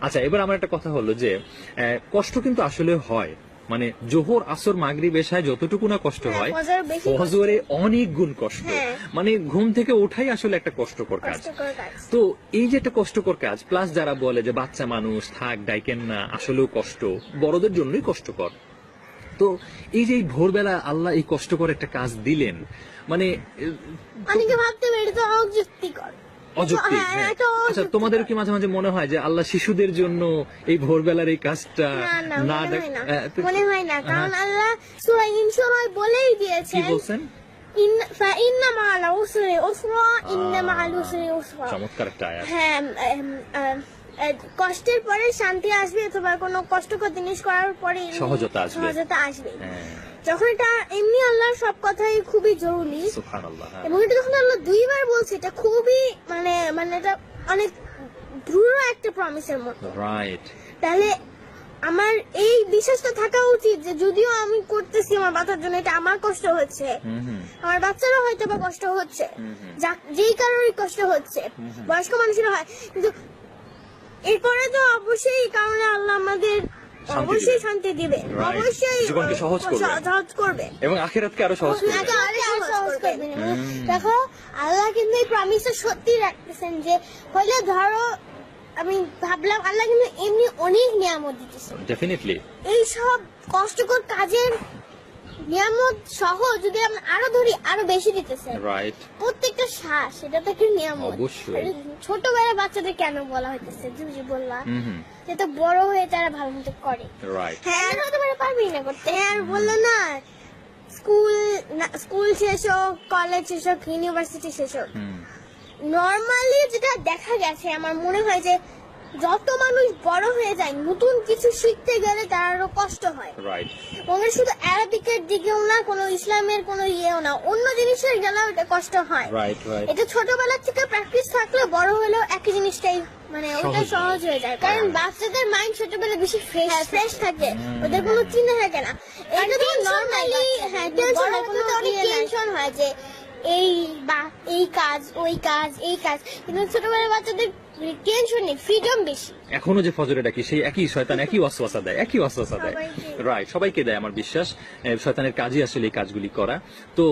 আচ্ছা এবার আমার একটা কথা হলো যে কষ্ট কিন্তু আসলে হয়। মানে জোহর আসর মাগরি এশায় যতটুকু না কষ্ট হ্যাঁ, হয় ফজর অনেক গুণ কষ্ট। হ্যাঁ। মানে ঘুম থেকে ওঠাই আসলে একটা কষ্টকর কাজ। তো এই যে একটা কষ্টকর কাজ প্লাস যারা বলে যে বাচ্চা মানুষ থাক ডাইকেন না আসলেও কষ্ট বড়দের জন্যই কষ্টকর। তো এই যে ভোরবেলা আল্লাহ এই কষ্টকর একটা কাজ দিলেন মানে অনেকে ভাবতে পারে তো অযুক্তিকর অযৌক্তিক হ্যাঁ, হ্যাঁ। এটা আচ্ছা তোমাদের কি মাঝে মাঝে মনে হয় যে আল্লাহ শিশুদের জন্য এই ভোরবেলার এই কাজটা না মনে হয় না। মনে হয় না কারণ হ্যাঁ। আল্লাহ সূরা ইনশাআল্লাহ বলেই কি বলছেন? কষ্টের পরে শান্তি আসবে অথবা কোনো কষ্টকর জিনিস করার পরে সহজতা আসবে। সহজতা আসবে। যখন এটা এমনি আল্লাহর সব কথাই খুবই জরুরি হ্যাঁ। এবং এটা যখন আল্লাহ দুইবার বলছে এটা খুবই মানে মানে এটা অনেক দৃঢ় একটা প্রমিসের মতো। তাহলে আমার এই বিশ্বাসটা থাকা উচিত যে যদিও আমি করতেছি আমার বাচ্চার জন্য এটা আমার কষ্ট হচ্ছে। আমার বাচ্চারও হয়তো বা কষ্ট হচ্ছে। যেই কারণে কষ্ট হচ্ছে বয়স্ক মানুষেরও হয়। কিন্তু এরপরে তো অবশ্যই এই কারণে আল্লাহ আমাদের অবশ্যই শান্তি দিবে। অবশ্যই জীবনকে সহজ করবে। সহজ করবে। এবং আখিরাতকে আরও সহজ করবে সহজ করবে। দেখো আল্লাহ কিন্তু এই প্রমিসটা সত্যি রাখতেছেন যে হলে ধরো আমি ভাবলাম আল্লাহ কিন্তু এমনি অনেক নিয়ামত দিতেছে ডেফিনেটলি এই সব কষ্টকর কাজের নিয়ামত সহ যদি আমরা আরও ধরি আরও বেশি দিতেছে রাইট প্রত্যেকটা শ্বাস এটা তো একটা নিয়ামত। অবশ্যই। ছোটবেলা বাচ্চাদের কেন বলা হইতেছে? তুমি যে বললা। হুম হুম। তো বড় হয়ে তারা ভালো মতো করে। রাইট হ্যাঁ হতে পারে পারবি না করতে। হ্যাঁ আর বলল না স্কুল স্কুল শেষ হোক কলেজ শেষ হোক ইউনিভার্সিটি শেষ হোক। নর্মালি যেটা দেখা গেছে আমার মনে হয় যে যত মানুষ বড় হয়ে যায় নতুন কিছু শিখতে গেলে তার আরও কষ্ট হয়। এটা শুধু অ্যারাবিকের দিকেও না কোনো ইসলামের কোনো ইয়েও না অন্য জিনিসের গেলেও এটা কষ্ট হয়। রাইট রাইট এটা ছোটবেলা থেকে প্র্যাকটিস থাকলে বড় হলেও একই জিনিসটাই মানে ওটা সহজ সহজ হয়ে যায়। কারণ বাচ্চাদের মাইন্ড ছোটবেলা বেশি ফ্রেশ ফ্রেশ থাকে। ওদের কোনো চিন্তা থাকে না। এটা তো নর্মালি হ্যাঁ টেনশন অনেক টেনশন হয় যে এই বা এই কাজ ওই কাজ এই কাজ। কিন্তু ছোটবেলার বাচ্চাদের টেনশন নেই ফ্রিডম বেশি। এখনও যে ফজরে ডাকি সেই একই শয়তান একই ওয়াসওয়াসা দেয় একই ওয়াসওয়াসা দেয়। রাইট সবাইকে দেয় আমার বিশ্বাস। শয়তানের কাজই আসলে এই কাজগুলি করা। তো